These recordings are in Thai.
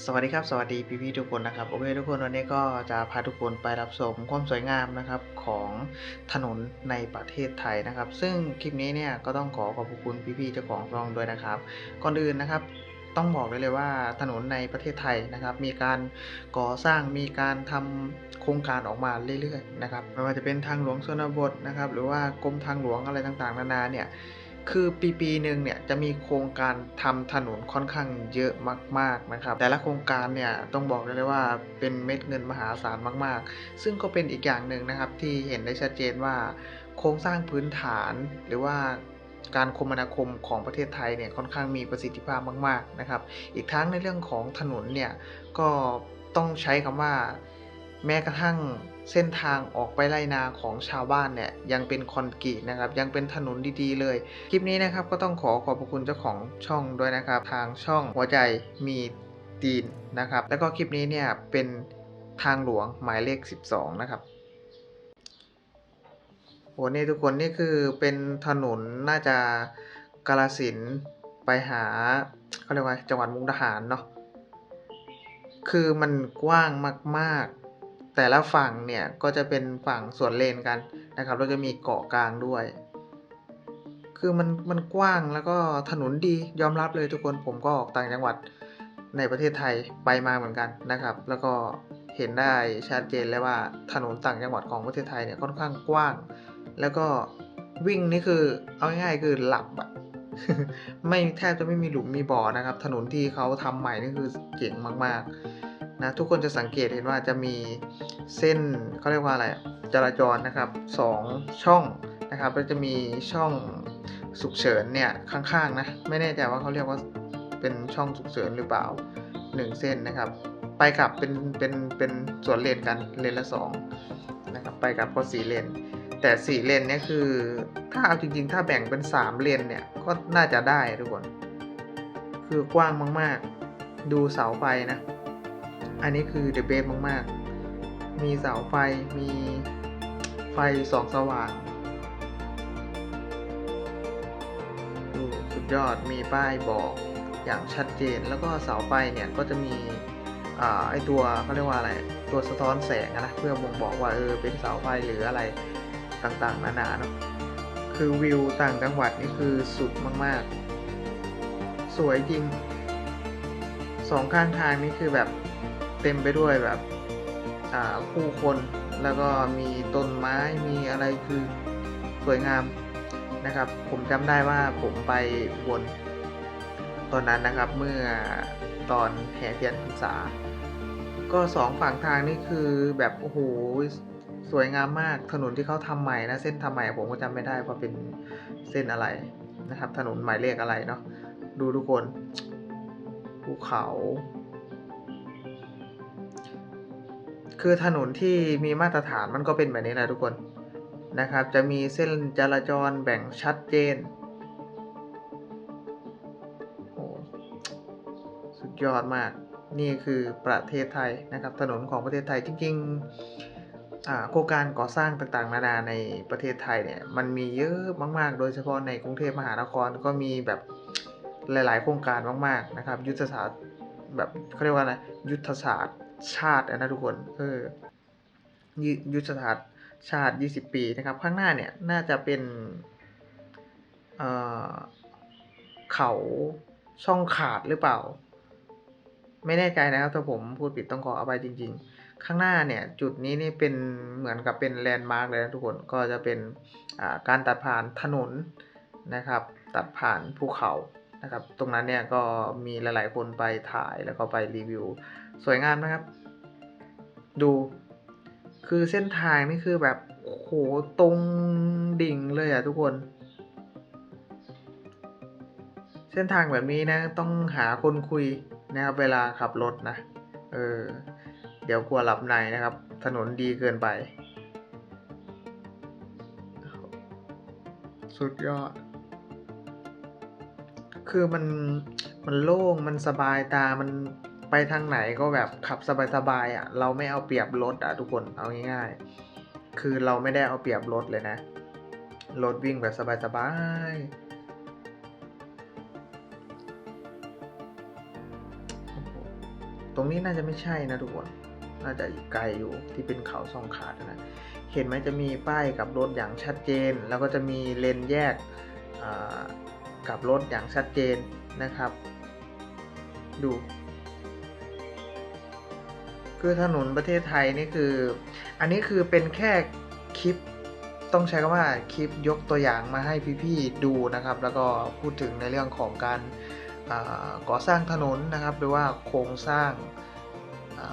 สวัสดีครับ สวัสดีพี่พี่ๆทุกคนนะครับโอเคทุกคนวันนี้ก็จะพาทุกคนไปรับชมความสวยงามนะครับของถนนในประเทศไทยนะครับ ซึ่งคลิปนี้เนี่ยก็ต้องขอขอบคุณพี่พี่ๆเจ้าของช่องด้วยนะครับ ก่อนอื่นนะครับต้องบอกได้เลยว่าถนนในประเทศไทยนะครับ มีการก่อสร้างมีการทำโครงการออกมาเรื่อยๆนะครับไม่ว่าจะเป็นทางหลวงชนบทนะครับ หรือว่ากรมทางหลวงอะไรต่างๆ นานาเนี่ย คือปีปีหนึ่งเนี่ยจะมีโครงการทำถนนค่อนข้างเยอะมาก ๆนะครับ แต่ละโครงการเนี่ยต้องบอกได้เลยว่าเป็นเม็ดเงินมหาศาลมาก ๆ ซึ่งก็เป็นอีกอย่างหนึ่งนะครับที่เห็นได้ชัดเจนว่า โครงสร้างพื้นฐานหรือว่าการคมนาคมของประเทศไทยเนี่ยค่อนข้างมีประสิทธิภาพมาก ๆนะครับ อีกทั้งในเรื่องของถนนเนี่ยก็ต้องใช้คำว่าแม้กระทั่ง เส้นทางออกไปไล่นาของชาวบ้านเนี่ยยังเป็นคอนกรีตนะครับยังเป็นถนนดีๆ เลย คลิปนี้นะครับก็ต้องขอขอบคุณเจ้าของช่องด้วยนะครับ ทางช่องหัวใจมีตีนนะครับ แล้วก็คลิปนี้เนี่ยเป็นทางหลวงหมายเลข 12 นะครับโหนี่ทุกคนนี่คือเป็นถนนน่าจะกาลสินไปหาเขาเรียกว่าจังหวัดมุกดาหารเนาะคือมันกว้างมาก ๆ แต่ละฝั่งเนี่ยก็จะเป็นฝั่งสวนเลนกันนะครับแล้วจะมีเกาะกลางด้วย คือมันมันกว้างแล้วก็ถนนดียอมรับเลยทุกคนผมก็ออกต่างจังหวัดในประเทศไทยไปมาเหมือนกันนะครับ แล้วก็เห็นได้ชัดเจนเลยว่าถนนต่างจังหวัดของประเทศไทยเนี่ยค่อนข้างกว้าง แล้วก็วิ่งนี่คือเอาง่ายๆคือหลับอะไม่แทบจะไม่มีหลุมมีบ่อนะครับ ถนนที่เขาทำใหม่นี่คือเจ๋งมากๆ นะทุกคนจะสังเกตเห็นว่าจะมีเส้นเขาเรียกว่าอะไรจราจรนะครับสองช่องนะครับแล้วจะมีช่องฉุกเฉินเนี่ยข้างๆนะไม่แน่ใจว่าเขาเรียกว่าเป็นช่องฉุกเฉินหรือเปล่าหนึ่งเส้นนะครับ ไปกลับเป็นเป็นเป็นสวนเลนกันเลนละสองนะครับไปกลับก็สี่เลนแต่สี่เลนเนี่ยคือถ้าเอาจริงๆ ถ้าแบ่งเป็นสามเลนเนี่ยก็น่าจะได้ทุกคนคือกว้างมากๆ ดูเสาไฟนะ อันนี้คือเดอะเบสมากๆ มีเสาไฟ มีไฟสองสว่างดูสุดยอด มีป้ายบอกอย่างชัดเจน แล้วก็เสาไฟเนี่ยก็จะมีอไอตัวเขาเรียกว่าอะไร ตัวสะท้อนแสงนะ เพื่อบ่งบอกว่าเออเป็นเสาไฟหรืออะไรต่างๆ นานาเนาะ คือวิวต่างจังหวัดนี่คือสุดมากๆ สวยจริงสองข้างทางนี่คือแบบ เต็มไปด้วยแบบผู้คนแล้วก็มีต้นไม้มีอะไรคือสวยงามนะครับ ผมจำได้ว่าผมไปบนตอนนั้นนะครับเมื่อตอนแห่เทียนพรรษา ก็สองฝั่งทางนี่คือแบบโอ้โหสวยงามมากถนนที่เขาทำใหม่นะเส้นทำใหม่ผมก็จำไม่ได้ว่าเป็นเส้นอะไรนะครับ ถนนหมายเลขอะไรเนาะดูทุกคนภูเขา คือถนนที่มีมาตรฐานมันก็เป็นแบบนี้แหละทุกคนนะครับ จะมีเส้นจราจรแบ่งชัดเจนโอ้สุดยอดมาก นี่คือประเทศไทยนะครับ ถนนของประเทศไทยจริงๆโครงการก่อสร้างต่างๆ นานาในประเทศไทยเนี่ยมันมีเยอะมาก ๆ โดยเฉพาะในกรุงเทพมหานครก็มีแบบหลาย ๆ โครงการมาก ๆ นะครับ ยุทธศาสตร์แบบเขาเรียกว่าอะไรยุทธศาสตร์ ชาตินะทุกคนเออยุยุทธศาสตร์ชาติ 20 ปีนะครับ ข้างหน้าเนี่ยน่าจะเป็นเเขาช่องขาดหรือเปล่า ไม่แน่ใจนะครับถ้าผมพูดผิดต้องขออภัยจริง ๆ ข้างหน้าเนี่ย จุดนี้นี่เป็นเหมือนกับเป็นแลนด์มาร์กเลยนะทุกคนก็จะเป็นการตัดผ่านถนนนะครับ ตัดผ่านภูเขานะครับ ตรงนั้นเนี่ยก็มีหลาย ๆ คนไปถ่ายแล้วก็ไปรีวิว สวยงามนะครับ ดู คือเส้นทางนี่คือแบบโหตรงดิ่งเลยอะทุกคน เส้นทางแบบนี้นะ ต้องหาคนคุยนะครับเวลาขับรถนะ เออ เดี๋ยวกลัวหลับในนะครับ ถนนดีเกินไป สุดยอด คือมันมันโล่ง มันสบายตา มัน ไปทางไหนก็แบบขับสบายๆอะ เราไม่เอาเปรียบรถอะทุกคนเอาง่ายๆ คือเราไม่ได้เอาเปรียบรถเลยนะ รถวิ่งแบบสบายๆตรงนี้น่าจะไม่ใช่นะทุกคน น่าจะอีกไกลอยู่ที่เป็นเขาสองขาดนะ เห็นไหมจะมีป้ายกับรถอย่างชัดเจน แล้วก็จะมีเลนแยกกับรถอย่างชัดเจนนะครับ ดู คือถนนประเทศไทยนี่คือ อันนี้คือเป็นแค่คลิปต้องใช้คำว่าคลิปยกตัวอย่างมาให้พี่ๆดูนะครับ แล้วก็พูดถึงในเรื่องของการก่อสร้างถนนนะครับ หรือว่าโครงสร้าง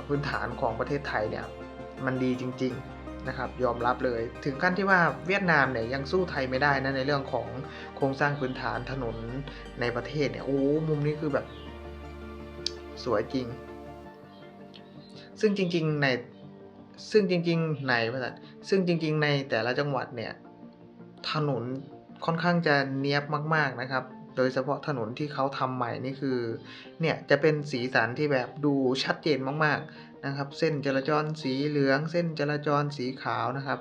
พื้นฐานของประเทศไทยเนี่ยมันดีจริง ๆนะครับยอมรับเลย ถึงขั้นที่ว่าเวียดนามเนี่ยยังสู้ไทยไม่ได้นะในเรื่องของโครงสร้างพื้นฐานถนนในประเทศเนี่ยโอ้มุมนี้คือแบบสวยจริง ซึ่งจริง ๆ ในซึ่งจริง ๆ ในภาษาซึ่งจริง ๆ ในแต่ละจังหวัดเนี่ยถนนค่อนข้างจะเนียบมาก ๆนะครับ โดยเฉพาะถนนที่เขาทำใหม่นี่คือเนี่ยจะเป็นสีสันที่แบบดูชัดเจนมากๆนะครับ เส้นจราจรสีเหลือง เส้นจราจรสีขาวนะครับ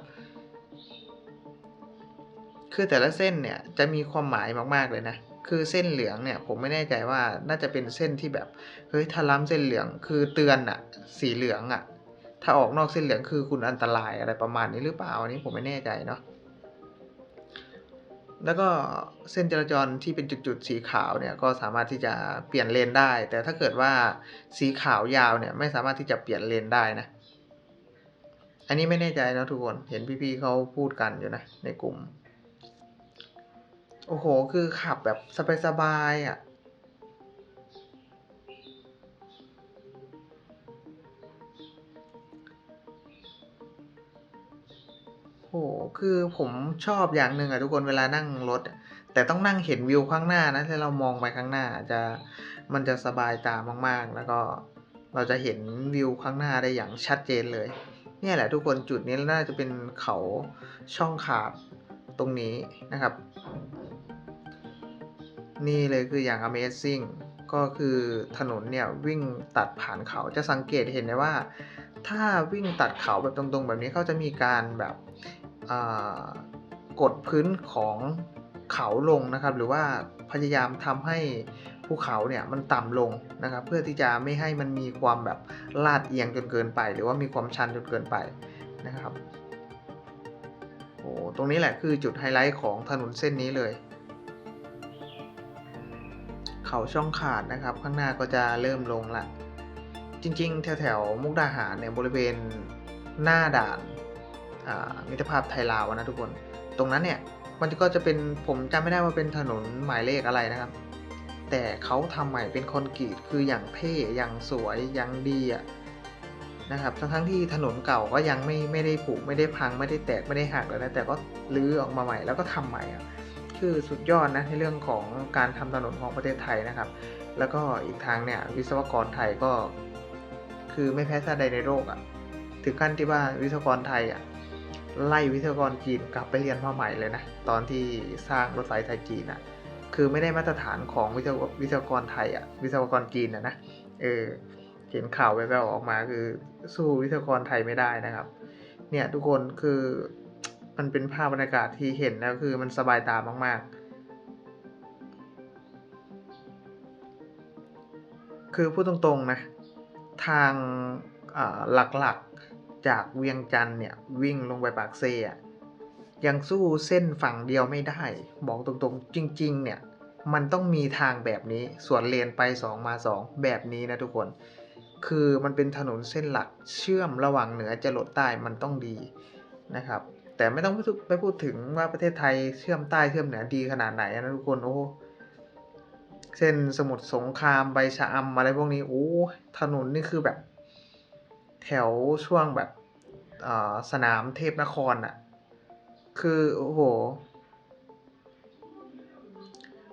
คือแต่ละเส้นเนี่ยจะมีความหมายมาก ๆเลยนะ คือเส้นเหลืองเนี่ยผมไม่แน่ใจว่าน่าจะเป็นเส้นที่แบบเฮ้ยถ้าล้ำเส้นเหลืองคือเตือนอะสีเหลืองอะถ้าออกนอกเส้นเหลืองคือคุณอันตรายอะไรประมาณนี้หรือเปล่าอันนี้ผมไม่แน่ใจเนาะแล้วก็เส้นจราจรที่เป็นจุดๆสีขาวเนี่ยก็สามารถที่จะเปลี่ยนเลนได้ แต่ถ้าเกิดว่าสีขาวยาวเนี่ยไม่สามารถที่จะเปลี่ยนเลนได้นะ อันนี้ไม่แน่ใจนะทุกคนเห็นพี่ๆเขาพูดกันอยู่นะในกลุ่ม โอ้โห คือขับแบบสบายๆอะโอ้โฮคือผมชอบอย่างหนึ่งอะทุกคนเวลานั่งรถ แต่ต้องนั่งเห็นวิวข้างหน้านะ ถ้าเรามองไปข้างหน้าจะมันจะสบายตามาก ๆ แล้วก็เราจะเห็นวิวข้างหน้าได้อย่างชัดเจนเลย เนี่ยแหละทุกคนจุดนี้น่าจะเป็นเขาช่องขาดตรงนี้นะครับ นี่เลยคืออย่าง Amazing ก็คือถนนเนี่ยวิ่งตัดผ่านเขาจะสังเกตเห็นได้ว่า ถ้าวิ่งตัดเขาแบบตรงๆ แบบนี้เขาจะมีการแบบกดพื้นของเขาลงนะครับ หรือว่าพยายามทำให้ภูเขาเนี่ยมันต่ำลงนะครับ เพื่อที่จะไม่ให้มันมีความแบบลาดเอียงจนเกินไป หรือว่ามีความชันจนเกินไปนะครับโอ้ตรงนี้แหละคือจุดไฮไลท์ของถนนเส้นนี้เลย เขาช่องขาดนะครับ ข้างหน้าก็จะเริ่มลงล้วจริงๆ แถวๆมุกดาหารเนี่ยบริเวณหน้าด่านมิตรภาพไทยลาวนะทุกคน ตรงนั้นเนี่ยมันก็จะเป็นผมจำไม่ได้ว่าเป็นถนนหมายเลขอะไรนะครับ แต่เขาทำใหม่เป็นคอนกรีตคืออย่างเท่อย่างสวยอย่างดีอะนะครับทั้งๆที่ถนนเก่าก็ยังไม่ไม่ได้ผุไม่ได้พังไม่ได้แตกไม่ได้หักเลยนะแต่ก็รื้อออกมาใหม่แล้วก็ทำใหม่อะ คือสุดยอดนะในเรื่องของการทำถนนของประเทศไทยนะครับ แล้วก็อีกทางเนี่ยวิศวกรไทยก็ คือไม่แพ้ชาติใดในโลกอะถึงขั้นที่ว่าวิศวกรไทยอะไล่วิศวกรจีนกลับไปเรียนมาใหม่เลยนะตอนที่สร้างรถไฟไทยจีนน่ะคือไม่ได้มาตรฐานของวิศววิศวกรไทยอะวิศวกรจีนอะนะเออเห็นข่าวแววๆออกมาคือสู้วิศวกรไทยไม่ได้นะครับ เนี่ยทุกคนคือ มันเป็นภาพบรรยากาศที่เห็นแล้วคือมันสบายตามาก ๆ คือพูดตรงๆนะ ทางหลักๆจากเวียงจันทร์เนี่ย วิ่งลงไปปากเซอะยังสู้เส้นฝั่งเดียวไม่ได้ บอกตรงๆ จริง ๆ เนี่ย มันต้องมีทางแบบนี้ สวนเลนไป 2 มา 2 แบบนี้นะทุกคน คือมันเป็นถนนเส้นหลักเชื่อมระหว่างเหนือจรดใต้มันต้องดีนะครับ แต่ไม่ต้องไปพูดถึงว่าประเทศไทยเชื่อมใต้เชื่อมเหนือดีขนาดไหนนะทุกคนโอ้เส้นสมุทรสงครามไปชะอำอะไรพวกนี้โอ้ถนนนี่คือแบบ แถวช่วงแบบสนามเทพนครน่ะ คือโอ้โฮ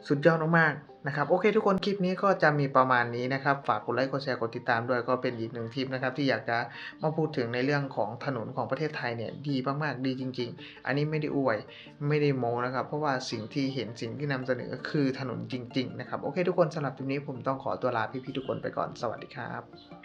สุดยอดมากๆ นะครับโอเคทุกคนคลิปนี้ก็จะมีประมาณนี้นะครับฝากกดไลค์กดแชร์กดติดตามด้วยก็เป็นอีกหนึ่งคลิปนะครับที่อยากจะมาพูดถึงในเรื่องของถนนของประเทศไทยเนี่ยดีมากๆดีจริง ๆ อันนี้ไม่ได้อวยไม่ได้โมนะครับเพราะว่าสิ่งที่เห็นสิ่งที่นำเสนอคือถนนจริงๆนะครับโอเคทุกคนสำหรับคลิปนี้ผมต้องขอตัวลาพี่ๆทุกคนไปก่อนสวัสดีครับ